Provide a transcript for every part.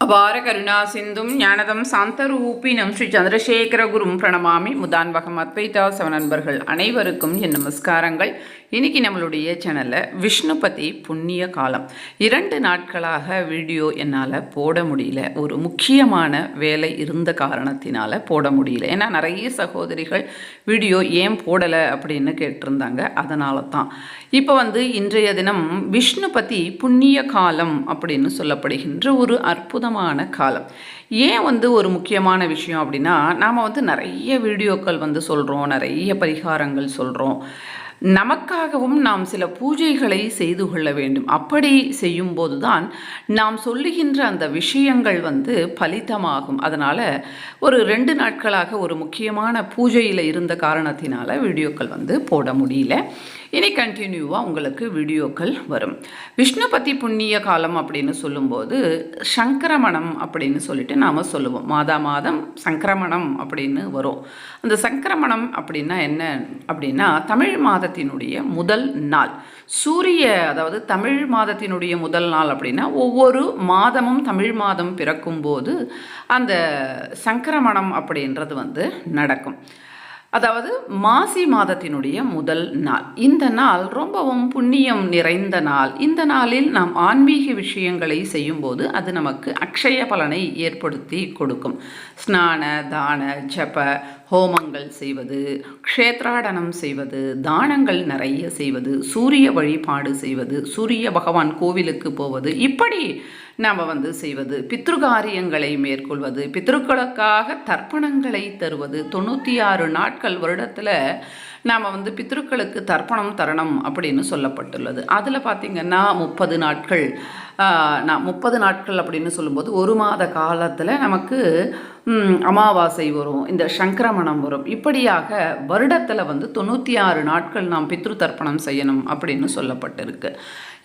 அபார கருணா சிந்தும் ஞானதம் சாந்தரூபினம் ஸ்ரீ சந்திரசேகர குரும் பிரணமாமி முதான்வகம் அத்வைதா நண்பர்கள் அனைவருக்கும் என் நமஸ்காரங்கள். இன்றைக்கி நம்மளுடைய சேனலில் விஷ்ணுபதி புண்ணிய காலம். இரண்டு நாட்களாக வீடியோ என்னால் போட முடியல. ஒரு முக்கியமான வேலை இருந்த காரணத்தினால் போட முடியல. ஏன்னா நிறைய சகோதரிகள் வீடியோ ஏன் போடலை அப்படின்னு கேட்டிருந்தாங்க. அதனால தான் இப்போ வந்து இன்றைய தினம் விஷ்ணுபதி புண்ணிய காலம் அப்படின்னு சொல்லப்படுகின்ற ஒரு அற்புதம் அற்புதமான காலம். ஏன் வந்து ஒரு முக்கியமான விஷயம் அப்படின்னா நாம் வந்து நிறைய வீடியோக்கள் வந்து சொல்கிறோம் நிறைய பரிகாரங்கள் சொல்கிறோம் நமக்காகவும் நாம் சில பூஜைகளை செய்து கொள்ள வேண்டும். அப்படி செய்யும்போது தான் நாம் சொல்லுகின்ற அந்த விஷயங்கள் வந்து பலிதமாகும் அதனால் ஒரு ரெண்டு நாட்களாக ஒரு முக்கியமான பூஜையில் இருந்த காரணத்தினால வீடியோக்கள் வந்து போட முடியல. இனி கண்டினியூவாக உங்களுக்கு வீடியோக்கள் வரும். விஷ்ணுபதி புண்ணிய காலம் அப்படின்னு சொல்லும்போது சங்கரமணம் அப்படின்னு சொல்லிட்டு நாம் சொல்லுவோம். மாதா மாதம் சங்கரமணம் அப்படின்னு வரும். அந்த சங்கரமணம் அப்படின்னா என்ன அப்படின்னா தமிழ் மாதத்தினுடைய முதல் நாள். சூரிய அதாவது தமிழ் மாதத்தினுடைய முதல் நாள் அப்படின்னா ஒவ்வொரு மாதமும் தமிழ் மாதம் பிறக்கும்போது அந்த சங்கரமணம் அப்படின்றது வந்து நடக்கும். அதாவது மாசி மாதத்தினுடைய முதல் நாள். இந்த நாள் ரொம்பவும் புண்ணியம் நிறைந்த நாள். இந்த நாளில் நாம் ஆன்மீக விஷயங்களை செய்யும்போது அது நமக்கு அக்ஷய பலனை ஏற்படுத்தி கொடுக்கும். ஸ்நான தான ஜப ஹோமங்கள் செய்வது க்ஷேத்ராடனம் செய்வது தானங்கள் நிறைய செய்வது சூரிய வழிபாடு செய்வது சூரிய பகவான் கோவிலுக்கு போவது இப்படி நாம் வந்து செய்வது. பித்ருகாரியங்களை மேற்கொள்வது பித்ருக்களுக்காக தர்ப்பணங்களை தருவது. தொண்ணூற்றி ஆறு நாட்கள் வருடத்தில் நாம் வந்து பித்ருக்களுக்கு தர்ப்பணம் தரணும் அப்படின்னு சொல்லப்பட்டுள்ளது. அதில் பார்த்திங்கன்னா முப்பது நாட்கள் நான் முப்பது நாட்கள் அப்படின்னு சொல்லும்போது ஒரு மாத காலத்தில் நமக்கு அமாவாசை வரும் இந்த சங்கரமணம் வரும். இப்படியாக வருடத்தில் வந்து தொண்ணூற்றி ஆறு நாட்கள் நாம் பித்ரு தர்ப்பணம் செய்யணும் அப்படின்னு சொல்லப்பட்டிருக்கு.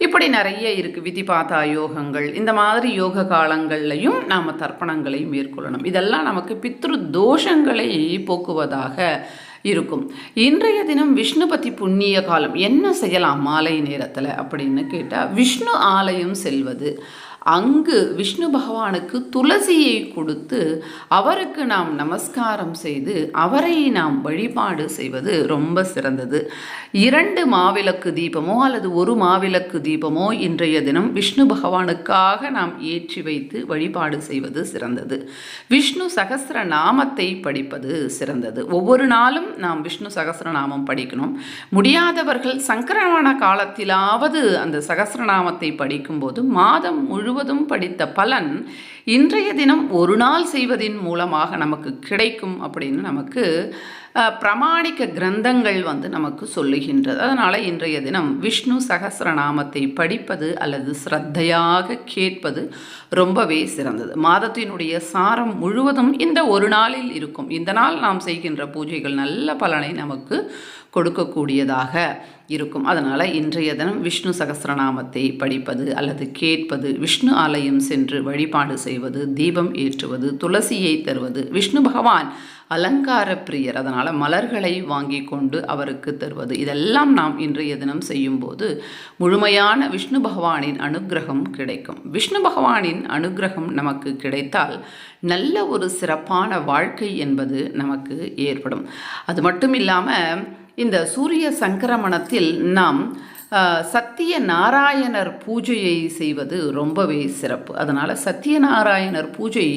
இப்படி நிறைய இருக்குது விதிபாதா யோகங்கள் இந்த மாதிரி யோக காலங்கள்லையும் நாம் தர்ப்பணங்களை மேற்கொள்ளணும். இதெல்லாம் நமக்கு பித்ரு தோஷங்களை போக்குவதாக இருக்கும். இன்றைய தினம் விஷ்ணுபதி புண்ணிய காலம். என்ன செய்யலாம் மாலை நேரத்தில் அப்படின்னு கேட்டால் விஷ்ணு ஆலயம் செல்வது. அங்கு விஷ்ணு பகவானுக்கு துளசியை கொடுத்து அவருக்கு நாம் நமஸ்காரம் செய்து அவரை நாம் வழிபாடு செய்வது ரொம்ப சிறந்தது. இரண்டு மாவிளக்கு தீபமோ அல்லது ஒரு மாவிளக்கு தீபமோ இன்றைய தினம் விஷ்ணு பகவானுக்காக நாம் ஏற்றி வைத்து வழிபாடு செய்வது சிறந்தது. விஷ்ணு சகசிர நாமத்தை படிப்பது சிறந்தது. ஒவ்வொரு நாளும் நாம் விஷ்ணு சகசிரநாமம் படிக்கணும். முடியாதவர்கள் சங்கரவண காலத்திலாவது அந்த சகசிரநாமத்தை படிக்கும்போது மாதம் முழு முழுவதும் படித்த பலன் இன்றைய தினம் ஒரு நாள் செய்வதின் மூலமாக நமக்கு கிடைக்கும் அப்படின்னு நமக்கு பிரமாணிக்க கிரந்தங்கள் வந்து நமக்கு சொல்லுகின்றது. அதனால் இன்றைய தினம் விஷ்ணு சகசிரநாமத்தை படிப்பது அல்லது ஸ்ரத்தையாக கேட்பது ரொம்பவே சிறந்தது. மாதத்தினுடைய சாரம் முழுவதும் இந்த ஒரு நாளில் இருக்கும். இந்த நாள் நாம் செய்கின்ற பூஜைகள் நல்ல பலனை நமக்கு கொடுக்கக்கூடியதாக இருக்கும். அதனால் இன்றைய தினம் விஷ்ணு சகசிரநாமத்தை படிப்பது அல்லது கேட்பது விஷ்ணு ஆலயம் சென்று வழிபாடு செய்வது தீபம் ஏற்றுவது துளசியை தருவது விஷ்ணு பகவான் அலங்கார பிரியர். அதனால் மலர்களை வாங்கி கொண்டு அவருக்கு தருவது. இதெல்லாம் நாம் இன்றைய தினம் செய்யும்போது முழுமையான விஷ்ணு பகவானின் அனுகிரகம் கிடைக்கும். விஷ்ணு பகவானின் அனுகிரகம் நமக்கு கிடைத்தால் நல்ல ஒரு சிறப்பான வாழ்க்கை என்பது நமக்கு ஏற்படும். அது மட்டும் இல்லாமல் இந்த சூரிய சங்கரமணத்தில் நாம் சத்திய நாராயணர் பூஜையை செய்வது ரொம்பவே சிறப்பு. அதனால் சத்தியநாராயணர் பூஜை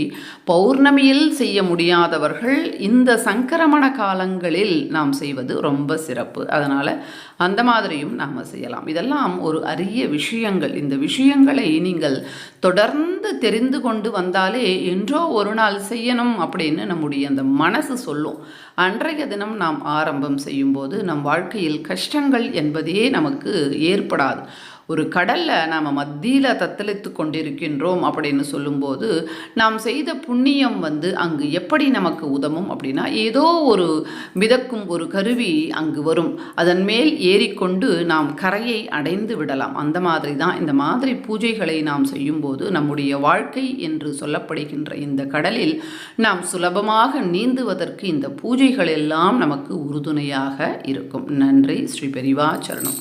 பௌர்ணமியில் செய்ய முடியாதவர்கள் இந்த சங்கரமண காலங்களில் நாம் செய்வது ரொம்ப சிறப்பு. அதனால் அந்த மாதிரியும் நாம் செய்யலாம். இதெல்லாம் ஒரு அரிய விஷயங்கள். இந்த விஷயங்களை நீங்கள் தொடர்ந்து தெரிந்து கொண்டு வந்தாலே என்றோ ஒரு நாள் செய்யணும் அப்படின்னு நம்முடைய அந்த மனசு சொல்லும். அன்றைய தினம் நாம் ஆரம்பம் செய்யும்போது நம் வாழ்க்கையில் கஷ்டங்கள் என்பதே நமக்கு ஏற்படாது. ஒரு கடலில் நாம் மத்தியில் தத்தளித்து கொண்டிருக்கின்றோம் அப்படின்னு சொல்லும்போது நாம் செய்த புண்ணியம் வந்து அங்கு எப்படி நமக்கு உதவும் அப்படின்னா ஏதோ ஒரு மிதக்கும் ஒரு கருவி அங்கு வரும். அதன் மேல் ஏறிக்கொண்டு நாம் கரையை அடைந்து விடலாம். அந்த மாதிரி தான் இந்த மாதிரி பூஜைகளை நாம் செய்யும்போது நம்முடைய வாழ்க்கை என்று சொல்லப்படுகின்ற இந்த கடலில் நாம் சுலபமாக நீந்துவதற்கு இந்த பூஜைகள் எல்லாம் நமக்கு உறுதுணையாக இருக்கும். நன்றி. ஸ்ரீ பெரிவா சரணம்.